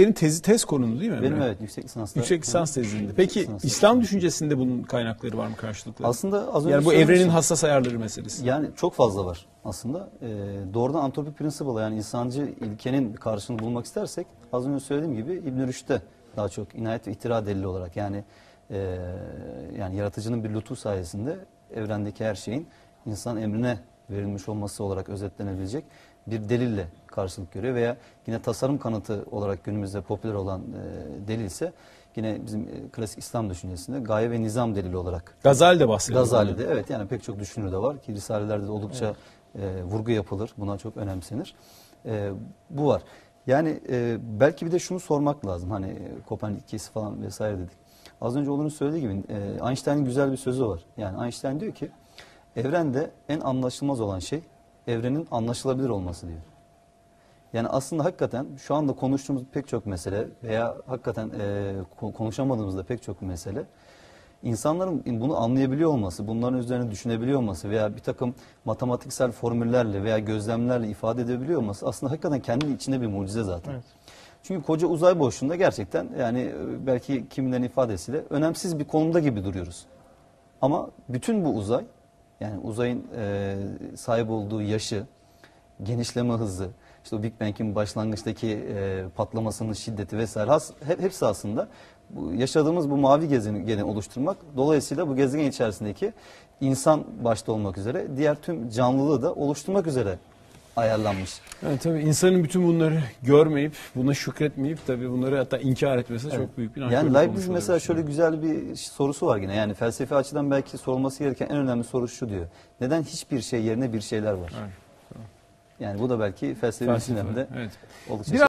Senin tezi tez konunu değil mi? Benim Emre? evet yüksek lisansta. Yüksek lisans tezinde. Peki lisans İslam düşüncesinde bunun kaynakları var mı karşılıklı? Aslında az önce yani bu evrenin hassas ayarları meselesi. Yani çok fazla var aslında. Ee, doğrudan antropi principle yani insancı ilkenin karşılığını bulmak istersek az önce söylediğim gibi İbn Rüşd'de daha çok inayet ve ihtira delili olarak yani e, yani yaratıcının bir lütfu sayesinde evrendeki her şeyin insan emrine verilmiş olması olarak özetlenebilecek bir delille karşılık görüyor veya yine tasarım kanıtı olarak günümüzde popüler olan e, delil ise yine bizim e, klasik İslam düşüncesinde gaye ve nizam delili olarak Gazali de bahsediyor. Gazali'de evet yani pek çok düşünür de var ki risalelerde de oldukça e, vurgu yapılır. Buna çok önemsenir. E, bu var. Yani e, belki bir de şunu sormak lazım. Hani Kopernik ikisi falan vesaire dedik. Az önce Onur'un söylediği gibi e, Einstein'ın güzel bir sözü var. Yani Einstein diyor ki evrende en anlaşılmaz olan şey evrenin anlaşılabilir olması diyor. Yani aslında hakikaten şu anda konuştuğumuz pek çok mesele veya hakikaten e, ko- konuşamadığımız da pek çok mesele insanların bunu anlayabiliyor olması, bunların üzerine düşünebiliyor olması veya bir takım matematiksel formüllerle veya gözlemlerle ifade edebiliyor olması aslında hakikaten kendi içinde bir mucize zaten. Çünkü koca uzay boşluğunda gerçekten yani e, belki kimilerin ifadesiyle önemsiz bir konumda gibi duruyoruz. Ama bütün bu uzay yani uzayın e, sahip olduğu yaşı, genişleme hızı, işte o Big Bang'in başlangıçtaki e, patlamasının şiddeti vesaire has, hep, hepsi aslında bu yaşadığımız bu mavi gezegeni oluşturmak. Dolayısıyla bu gezegen içerisindeki insan başta olmak üzere diğer tüm canlılığı da oluşturmak üzere ayarlanmış. Yani tabii insanın bütün bunları görmeyip, buna şükretmeyip tabii bunları hatta inkar etmesi çok büyük bir Yani Leibniz mesela olabilir. şöyle güzel bir sorusu var yine. Yani felsefi açıdan belki sorulması gereken en önemli soru şu diyor. Neden hiçbir şey yerine bir şeyler var? Evet, Yani bu da belki felsefi Felsefe, düşünemde evet. oldukça Biraz